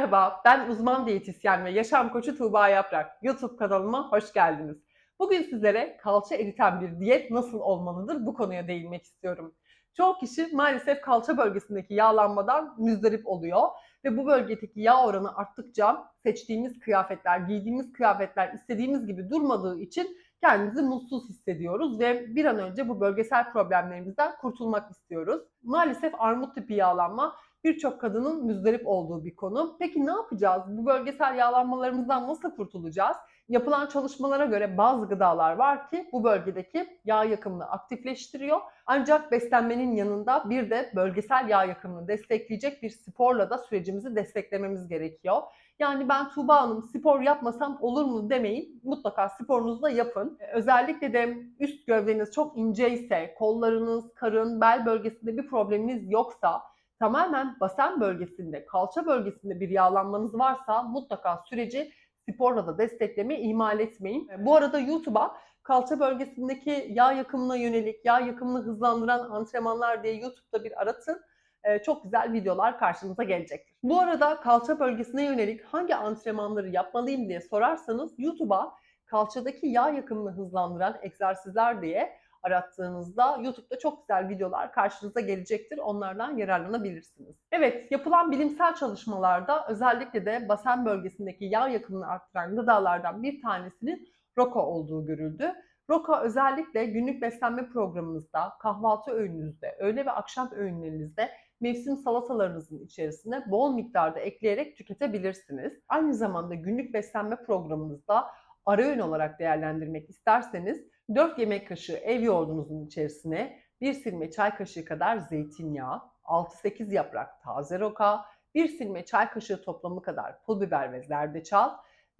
Merhaba, ben uzman diyetisyen ve yaşam koçu Tuğba Yaprak. YouTube kanalıma hoş geldiniz. Bugün sizlere kalça eriten bir diyet nasıl olmalıdır bu konuya değinmek istiyorum. Çoğu kişi maalesef kalça bölgesindeki yağlanmadan müzdarip oluyor ve bu bölgedeki yağ oranı arttıkça seçtiğimiz kıyafetler, giydiğimiz kıyafetler istediğimiz gibi durmadığı için kendimizi mutsuz hissediyoruz ve bir an önce bu bölgesel problemlerimizden kurtulmak istiyoruz. Maalesef armut tipi yağlanma birçok kadının müzdarip olduğu bir konu. Peki ne yapacağız? Bu bölgesel yağlanmalarımızdan nasıl kurtulacağız? Yapılan çalışmalara göre bazı gıdalar var ki bu bölgedeki yağ yakımını aktifleştiriyor. Ancak beslenmenin yanında bir de bölgesel yağ yakımını destekleyecek bir sporla da sürecimizi desteklememiz gerekiyor. Yani ben Tuğba Hanım spor yapmasam olur mu demeyin. Mutlaka sporunuzu da yapın. Özellikle de üst gövdeniz çok ince ise, kollarınız, karın, bel bölgesinde bir probleminiz yoksa tamamen basen bölgesinde, kalça bölgesinde bir yağlanmanız varsa mutlaka süreci sporla da desteklemeyi ihmal etmeyin. Bu arada YouTube'a kalça bölgesindeki yağ yakımına yönelik, yağ yakımını hızlandıran antrenmanlar diye YouTube'da bir aratın. Ee, çok güzel videolar karşınıza gelecektir. Bu arada kalça bölgesine yönelik hangi antrenmanları yapmalıyım diye sorarsanız YouTube'a kalçadaki yağ yakımını hızlandıran egzersizler diye arattığınızda YouTube'da çok güzel videolar karşınıza gelecektir. Onlardan yararlanabilirsiniz. Evet, yapılan bilimsel çalışmalarda özellikle de basen bölgesindeki yağ yakımını arttıran gıdalardan bir tanesinin roka olduğu görüldü. Roka özellikle günlük beslenme programınızda, kahvaltı öğününüzde, öğle ve akşam öğünlerinizde mevsim salatalarınızın içerisine bol miktarda ekleyerek tüketebilirsiniz. Aynı zamanda günlük beslenme programınızda ara öğün olarak değerlendirmek isterseniz 4 yemek kaşığı ev yoğurdunuzun içerisine 1 silme çay kaşığı kadar zeytinyağı, 6-8 yaprak taze roka, 1 silme çay kaşığı toplamı kadar pul biber ve zerdeçal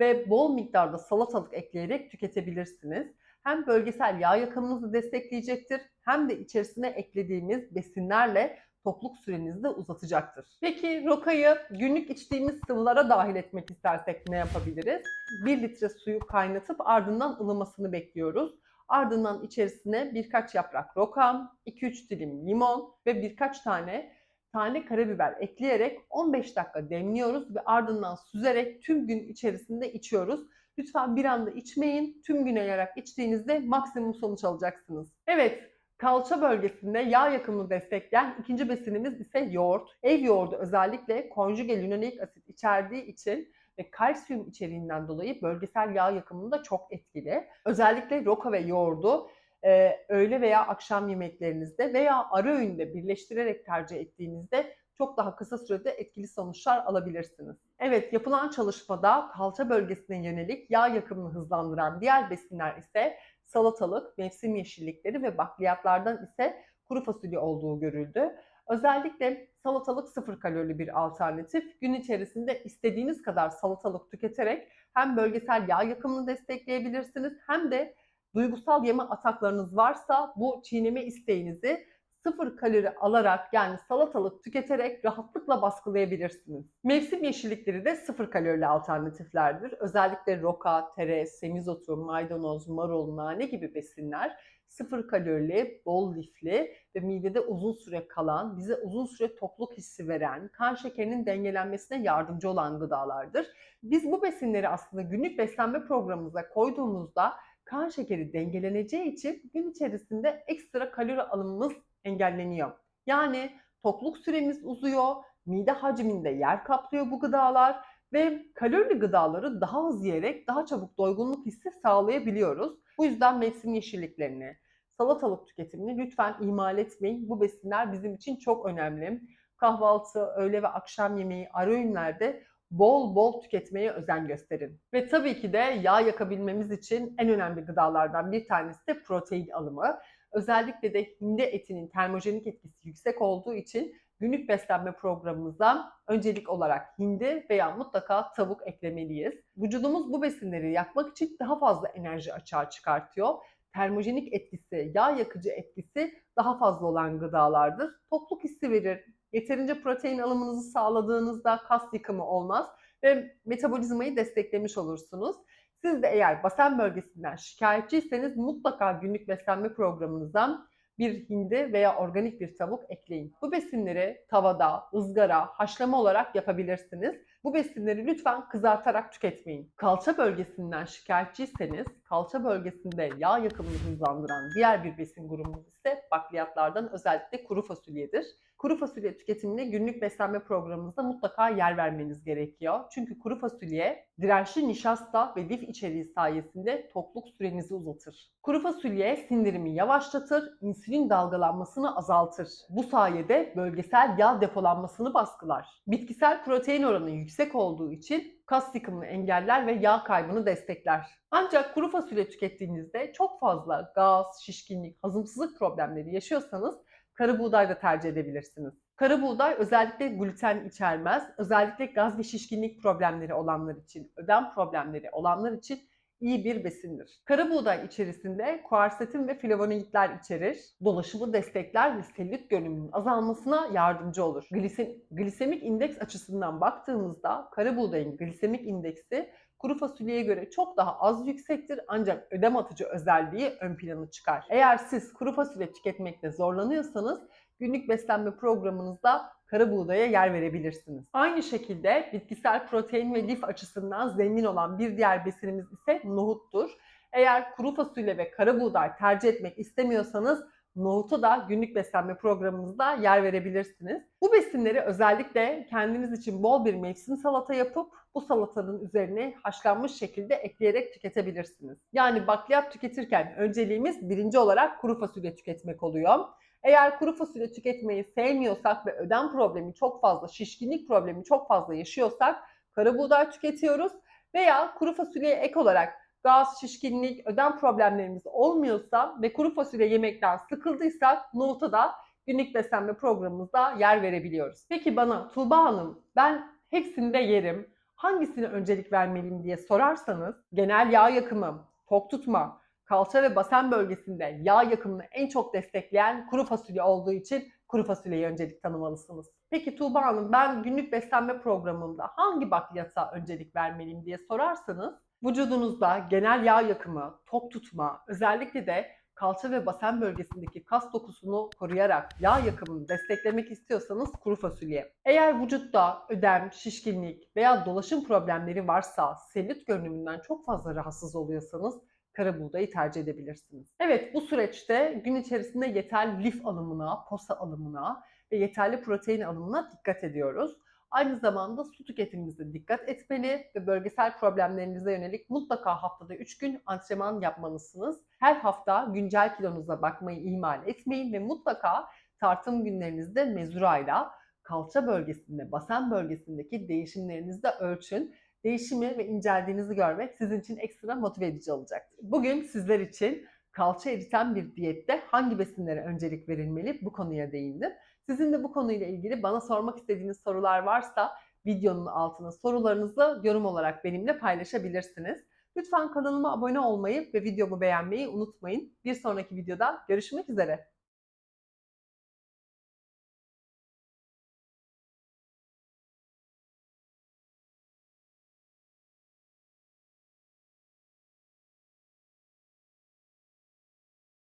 ve bol miktarda salatalık ekleyerek tüketebilirsiniz. Hem bölgesel yağ yakımınızı destekleyecektir hem de içerisine eklediğimiz besinlerle tokluk sürenizi de uzatacaktır. Peki rokayı günlük içtiğimiz sıvılara dahil etmek istersek ne yapabiliriz? 1 litre suyu kaynatıp ardından ılımasını bekliyoruz. Ardından içerisine birkaç yaprak roka, 2-3 dilim limon ve birkaç tane tane karabiber ekleyerek 15 dakika demliyoruz ve ardından süzerek tüm gün içerisinde içiyoruz. Lütfen bir anda içmeyin. Tüm gün yayarak içtiğinizde maksimum sonuç alacaksınız. Evet, kalça bölgesinde yağ yakımını destekleyen ikinci besinimiz ise yoğurt. Ev yoğurdu özellikle konjuge linoleik asit içerdiği için ve kalsiyum içeriğinden dolayı bölgesel yağ yakımında çok etkili. Özellikle roka ve yoğurdu e, öğle veya akşam yemeklerinizde veya ara öğünde birleştirerek tercih ettiğinizde çok daha kısa sürede etkili sonuçlar alabilirsiniz. Evet yapılan çalışmada kalça bölgesine yönelik yağ yakımını hızlandıran diğer besinler ise salatalık, mevsim yeşillikleri ve bakliyatlardan ise kuru fasulye olduğu görüldü. Özellikle salatalık sıfır kalorili bir alternatif. Gün içerisinde istediğiniz kadar salatalık tüketerek hem bölgesel yağ yakımını destekleyebilirsiniz hem de duygusal yeme ataklarınız varsa bu çiğneme isteğinizi sıfır kalori alarak yani salatalık tüketerek rahatlıkla baskılayabilirsiniz. Mevsim yeşillikleri de sıfır kalorili alternatiflerdir. Özellikle roka, tere, semizotu, maydanoz, marul, nane gibi besinler sıfır kalorili, bol lifli ve midede uzun süre kalan, bize uzun süre tokluk hissi veren, kan şekerinin dengelenmesine yardımcı olan gıdalardır. Biz bu besinleri aslında günlük beslenme programımıza koyduğumuzda kan şekeri dengeleneceği için gün içerisinde ekstra kalori alımımız engelleniyor. Yani tokluk süremiz uzuyor, mide hacminde yer kaplıyor bu gıdalar ve kalorili gıdaları daha az yiyerek daha çabuk doygunluk hissi sağlayabiliyoruz. Bu yüzden mevsim yeşilliklerini, salatalık tüketimini lütfen ihmal etmeyin. Bu besinler bizim için çok önemli. Kahvaltı, öğle ve akşam yemeği, ara öğünlerde bol bol tüketmeye özen gösterin. Ve tabii ki de yağ yakabilmemiz için en önemli gıdalardan bir tanesi de protein alımı. Özellikle de hindi etinin termojenik etkisi yüksek olduğu için günlük beslenme programımıza öncelik olarak hindi veya mutlaka tavuk eklemeliyiz. Vücudumuz bu besinleri yakmak için daha fazla enerji açığa çıkartıyor. Termojenik etkisi, yağ yakıcı etkisi daha fazla olan gıdalardır. Tokluk hissi verir. Yeterince protein alımınızı sağladığınızda kas yıkımı olmaz ve metabolizmayı desteklemiş olursunuz. Siz de eğer basen bölgesinden şikayetçiyseniz mutlaka günlük beslenme programınızdan bir hindi veya organik bir tavuk ekleyin. Bu besinleri tavada, ızgara, haşlama olarak yapabilirsiniz. Bu besinleri lütfen kızartarak tüketmeyin. Kalça bölgesinden şikayetçiyseniz, kalça bölgesinde yağ yakımını hızlandıran diğer bir besin grubumuz ise bakliyatlardan özellikle kuru fasulyedir. Kuru fasulye tüketimine günlük beslenme programınızda mutlaka yer vermeniz gerekiyor. Çünkü kuru fasulye dirençli nişasta ve lif içeriği sayesinde tokluk sürenizi uzatır. Kuru fasulye sindirimi yavaşlatır, insülin dalgalanmasını azaltır. Bu sayede bölgesel yağ depolanmasını baskılar. Bitkisel protein oranı yüksek olduğu için kas yıkımını engeller ve yağ kaybını destekler. Ancak kuru fasulye tükettiğinizde çok fazla gaz, şişkinlik, hazımsızlık problemleri yaşıyorsanız kara buğday da tercih edebilirsiniz. Kara buğday özellikle gluten içermez. Özellikle gaz ve şişkinlik problemleri olanlar için, ödem problemleri olanlar için iyi bir besindir. Kara buğday içerisinde kuarsetin ve flavonoidler içerir. Dolaşımı destekler ve selülit görünümünün azalmasına yardımcı olur. Glise- glisemik indeks açısından baktığımızda kara buğdayın glisemik indeksi kuru fasulyeye göre çok daha az yüksektir ancak ödem atıcı özelliği ön plana çıkar. Eğer siz kuru fasulye tüketmekte zorlanıyorsanız günlük beslenme programınızda kara buğdaya yer verebilirsiniz. Aynı şekilde bitkisel protein ve lif açısından zengin olan bir diğer besinimiz ise nohuttur. Eğer kuru fasulye ve kara buğday tercih etmek istemiyorsanız nohutu da günlük beslenme programınızda yer verebilirsiniz. Bu besinleri özellikle kendiniz için bol bir mevsim salata yapıp bu salatanın üzerine haşlanmış şekilde ekleyerek tüketebilirsiniz. Yani bakliyat tüketirken önceliğimiz birinci olarak kuru fasulye tüketmek oluyor. Eğer kuru fasulye tüketmeyi sevmiyorsak ve ödem problemi çok fazla, şişkinlik problemi çok fazla yaşıyorsak kara buğday tüketiyoruz veya kuru fasulyeye ek olarak gaz, şişkinlik, ödem problemlerimiz olmuyorsa ve kuru fasulye yemekten sıkıldıysak nohuta da günlük beslenme programımızda yer verebiliyoruz. Peki bana Tuğba Hanım ben hepsini de yerim. Hangisine öncelik vermeliyim diye sorarsanız genel yağ yakımı, tok tutma, kalça ve basen bölgesinde yağ yakımını en çok destekleyen kuru fasulye olduğu için kuru fasulyeye öncelik tanımalısınız. Peki Tuğba Hanım ben günlük beslenme programımda hangi bakliyata öncelik vermeliyim diye sorarsanız vücudunuzda genel yağ yakımı, tok tutma, özellikle de kalça ve basen bölgesindeki kas dokusunu koruyarak yağ yakımını desteklemek istiyorsanız kuru fasulye. Eğer vücutta ödem, şişkinlik veya dolaşım problemleri varsa, selülit görünümünden çok fazla rahatsız oluyorsanız kara buğdayı tercih edebilirsiniz. Evet bu süreçte gün içerisinde yeterli lif alımına, posa alımına ve yeterli protein alımına dikkat ediyoruz. Aynı zamanda su tüketimimize dikkat etmeli ve bölgesel problemlerinize yönelik mutlaka haftada 3 gün antrenman yapmalısınız. Her hafta güncel kilonuza bakmayı ihmal etmeyin ve mutlaka tartım günlerinizde mezurayla kalça bölgesinde, basen bölgesindeki değişimlerinizi de ölçün. Değişimi ve inceldiğinizi görmek sizin için ekstra motive edici olacaktır. Bugün sizler için kalça eriten bir diyette hangi besinlere öncelik verilmeli bu konuya değindim. Sizin de bu konuyla ilgili bana sormak istediğiniz sorular varsa videonun altına sorularınızı yorum olarak benimle paylaşabilirsiniz. Lütfen kanalıma abone olmayı ve videomu beğenmeyi unutmayın. Bir sonraki videoda görüşmek üzere.